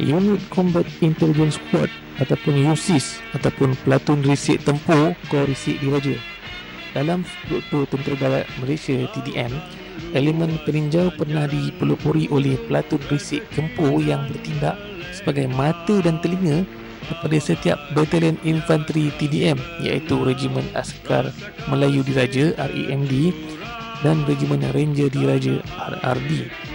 Unit Combat Intelligence Squad ataupun USIS ataupun Platoon Risik Tempur Kor Risik Diraja. Dalam struktur Tentera Darat Malaysia TDM, elemen peninjau pernah dipelopori oleh Platoon Risik Tempur yang bertindak sebagai mata dan telinga kepada setiap batalion infanteri TDM iaitu Regimen Askar Melayu Diraja RAMD dan Regimen Ranger Diraja RRD.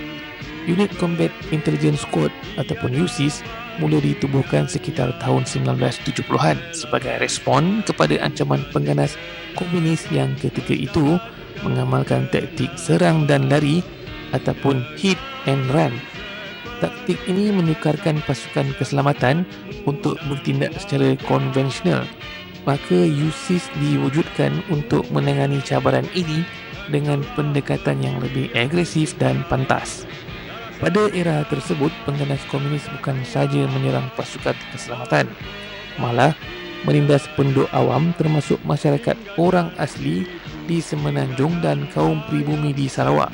Unit Combat Intelligence Squad ataupun USIS mula ditubuhkan sekitar tahun 1970-an sebagai respon kepada ancaman pengganas komunis yang ketika itu mengamalkan taktik serang dan lari ataupun hit and run. Taktik ini menukarkan pasukan keselamatan untuk bertindak secara konvensional. Maka USIS diwujudkan untuk menangani cabaran ini dengan pendekatan yang lebih agresif dan pantas. Pada era tersebut, pengganas komunis bukan sahaja menyerang pasukan keselamatan, malah menindas penduduk awam termasuk masyarakat orang asli di Semenanjung dan kaum pribumi di Sarawak.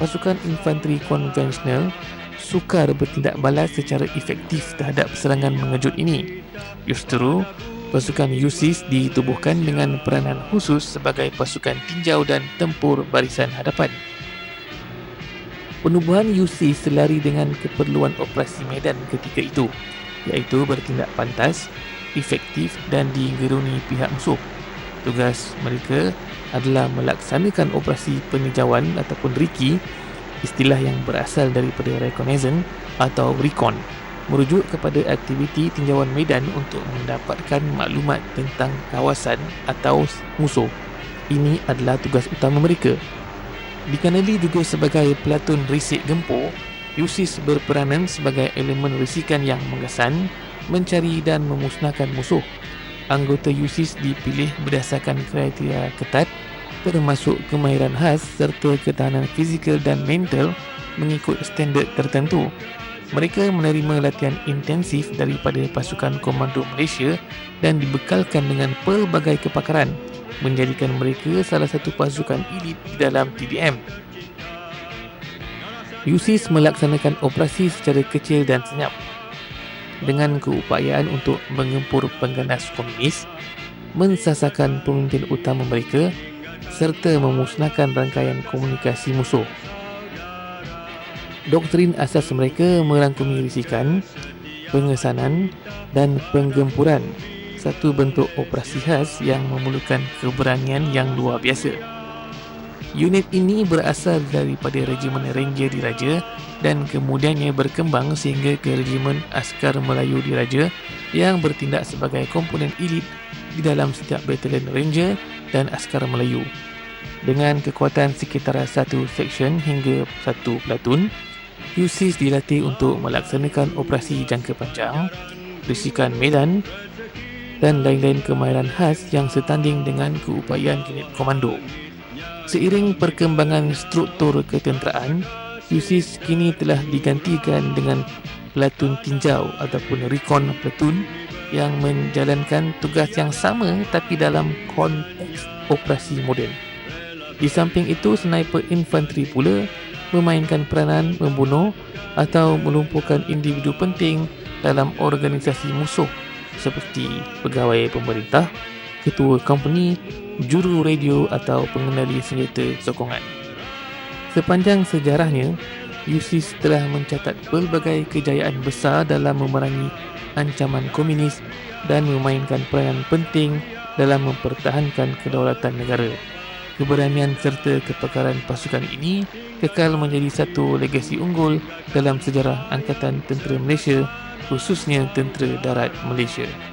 Pasukan infanteri konvensional sukar bertindak balas secara efektif terhadap serangan mengejut ini. Justru, pasukan USIS ditubuhkan dengan peranan khusus sebagai pasukan tinjau dan tempur barisan hadapan. Penubuhan UC selari dengan keperluan operasi medan ketika itu iaitu bertindak pantas, efektif dan digeruni pihak musuh. Tugas mereka adalah melaksanakan operasi penijauan ataupun RIKI istilah yang berasal daripada reconnaissance atau recon merujuk kepada aktiviti tinjauan medan untuk mendapatkan maklumat tentang kawasan atau musuh. Ini adalah tugas utama mereka dikenali juga sebagai Platun Risik Gempur, Yusis berperanan sebagai elemen risikan yang mengesan, mencari dan memusnahkan musuh. Anggota Yusis dipilih berdasarkan kriteria ketat termasuk kemahiran khas serta ketahanan fizikal dan mental mengikut standard tertentu. Mereka menerima latihan intensif daripada pasukan komando Malaysia dan dibekalkan dengan pelbagai kepakaran menjadikan mereka salah satu pasukan elit dalam TDM. USIS melaksanakan operasi secara kecil dan senyap dengan keupayaan untuk mengempur pengganas komunis, mensasarkan pemimpin utama mereka serta memusnahkan rangkaian komunikasi musuh. Doktrin asas mereka merangkumi risikan, pengesanan dan penggempuran satu bentuk operasi khas yang memerlukan keberanian yang luar biasa. Unit ini berasal daripada Regimen Ranger Diraja dan kemudiannya berkembang sehingga ke Regimen Askar Melayu Diraja yang bertindak sebagai komponen elit di dalam setiap batalion Ranger dan Askar Melayu. Dengan kekuatan sekitar satu section hingga satu platoon, USIS dilatih untuk melaksanakan operasi jangka panjang, risikan medan dan lain-lain kemahiran khas yang setanding dengan keupayaan unit komando. Seiring perkembangan struktur ketenteraan, USIS kini telah digantikan dengan platoon tinjau ataupun recon platoon yang menjalankan tugas yang sama tapi dalam konteks operasi moden. Di samping itu, sniper infanteri pula memainkan peranan membunuh atau melumpuhkan individu penting dalam organisasi musuh seperti pegawai pemerintah, ketua company, juru radio atau pengendali senjata sokongan. Sepanjang sejarahnya, USIS telah mencatat pelbagai kejayaan besar dalam memerangi ancaman komunis dan memainkan peranan penting dalam mempertahankan kedaulatan negara. Keberanian serta kepakaran pasukan ini kekal menjadi satu legasi unggul dalam sejarah Angkatan Tentera Malaysia khususnya tentera darat Malaysia. Malaysia.